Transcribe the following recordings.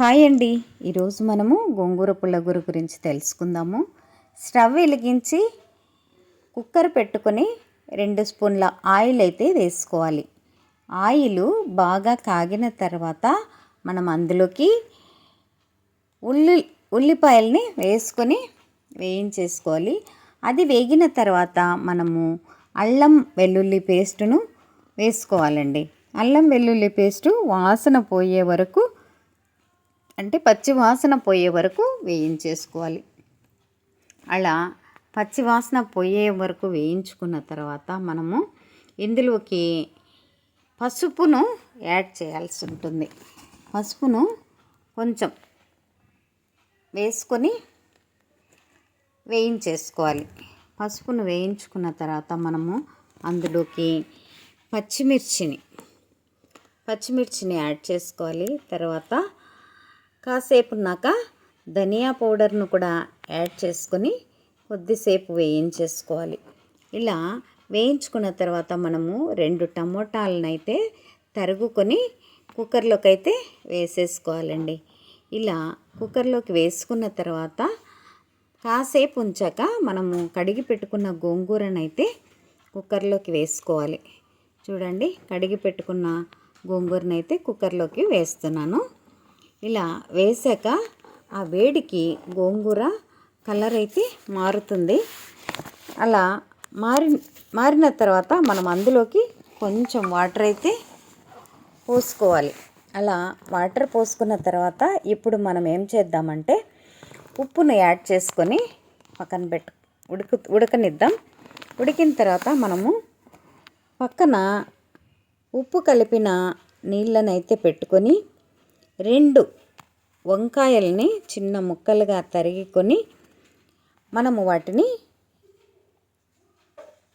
Hi అండి. ఈరోజు మనము గోంగూర పుల్లగూర గురించి తెలుసుకుందాము. స్టవ్ వెలిగించి కుక్కర్ పెట్టుకొని రెండు స్పూన్ల ఆయిల్ అయితే వేసుకోవాలి. ఆయిల్ బాగా కాగిన తర్వాత మనం అందులోకి ఉల్లి ఉల్లిపాయల్ని వేసుకొని వేయించేసుకోవాలి. అది వేగిన తర్వాత మనము అల్లం వెల్లుల్లి పేస్టును వేసుకోవాలండి. అల్లం వెల్లుల్లి పేస్టు వాసన పోయే వరకు అంటే పచ్చి వాసన పోయే వరకు వేయించేసుకోవాలి. అలా పచ్చి వాసన పోయే వరకు వేయించుకున్న తర్వాత మనము ఇందులోకి పసుపును యాడ్ చేయాల్సి ఉంటుంది. పసుపును కొంచెం వేసుకొని వేయించేసుకోవాలి. పసుపును వేయించుకున్న తర్వాత మనము అందులోకి పచ్చిమిర్చిని పచ్చిమిర్చిని యాడ్ చేసుకోవాలి. తర్వాత కాసేపు ఉన్నాక ధనియా పౌడర్ను కూడా యాడ్ చేసుకొని కొద్దిసేపు వేయించేసుకోవాలి. ఇలా వేయించుకున్న తర్వాత మనము రెండు టమోటాలనైతే తరుగుకొని కుక్కర్లోకి అయితే వేసేసుకోవాలండి. ఇలా కుక్కర్లోకి వేసుకున్న తర్వాత కాసేపు ఉంచాక మనము కడిగి పెట్టుకున్న గోంగూరనైతే కుక్కర్లోకి వేసుకోవాలి. చూడండి కడిగి పెట్టుకున్న గోంగూరనైతే కుక్కర్లోకి వేస్తున్నాను. ఇలా వేసాక ఆ వేడికి గోంగూర కలర్ అయితే మారుతుంది. అలా మారి మారిన తర్వాత మనం అందులోకి కొంచెం వాటర్ అయితే పోసుకోవాలి. అలా వాటర్ పోసుకున్న తర్వాత ఇప్పుడు మనం ఏం చేద్దామంటే ఉప్పును యాడ్ చేసుకొని పక్కన పెట్టు ఉడుకు ఉడకనిద్దాం. ఉడికిన తర్వాత మనము పక్కన ఉప్పు కలిపిన నీళ్ళనైతే పెట్టుకొని రెండు వంకాయల్ని చిన్న ముక్కలుగా తరిగికొని మనము వాటిని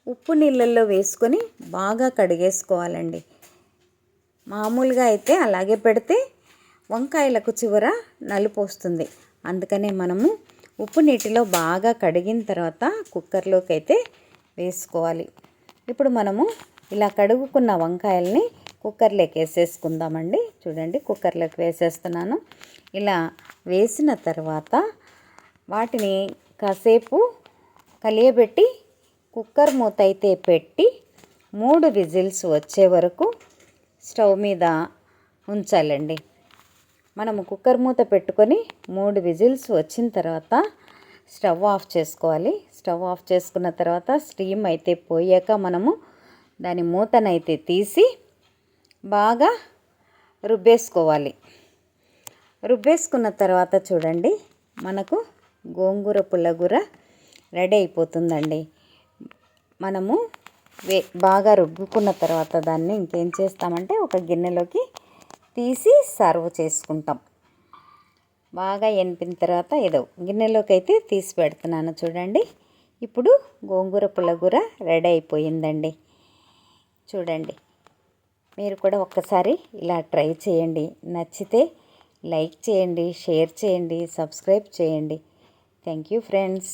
ఉప్పు నీళ్ళల్లో వేసుకొని బాగా కడిగేసుకోవాలండి. మామూలుగా అయితే అలాగే పెడితే వంకాయలకు చివర నలుపు వస్తుంది. అందుకనే మనము ఉప్పు నీటిలో బాగా కడిగిన తర్వాత కుక్కర్లోకి అయితే వేసుకోవాలి. ఇప్పుడు మనము ఇలా కడుగుకున్న వంకాయల్ని కుక్కర్లోకి వేసేసుకుందామండి. చూడండి కుక్కర్లోకి వేసేస్తున్నాను. ఇలా వేసిన తర్వాత వాటిని కాసేపు కలియబెట్టి కుక్కర్ మూత అయితే పెట్టి మూడు విజిల్స్ వచ్చే వరకు స్టవ్ మీద ఉంచాలండి. మనము కుక్కర్ మూత పెట్టుకొని మూడు విజిల్స్ వచ్చిన తర్వాత స్టవ్ ఆఫ్ చేసుకోవాలి. స్టవ్ ఆఫ్ చేసుకున్న తర్వాత స్టీమ్ అయితే పోయాక మనము దాని మూతనైతే తీసి బాగా రుబ్బేసుకోవాలి. రుబ్బేసుకున్న తర్వాత చూడండి మనకు గోంగూర పుల్లగూర రెడీ అయిపోతుందండి. మనము వే బాగా రుబ్బుకున్న తర్వాత దాన్ని ఇంకేం చేస్తామంటే ఒక గిన్నెలోకి తీసి సర్వ్ చేసుకుంటాం. బాగా ఎనిపిన తర్వాత ఏదో గిన్నెలోకి అయితే తీసి పెడుతున్నాను చూడండి. ఇప్పుడు గోంగూర పుల్లగూర రెడీ అయిపోయిందండి. చూడండి. మీరు కూడా ఒక్కసారి ఇలా ట్రై చేయండి. నచ్చితే లైక్ చేయండి షేర్ చేయండి సబ్స్క్రైబ్ చేయండి. Thank you friends.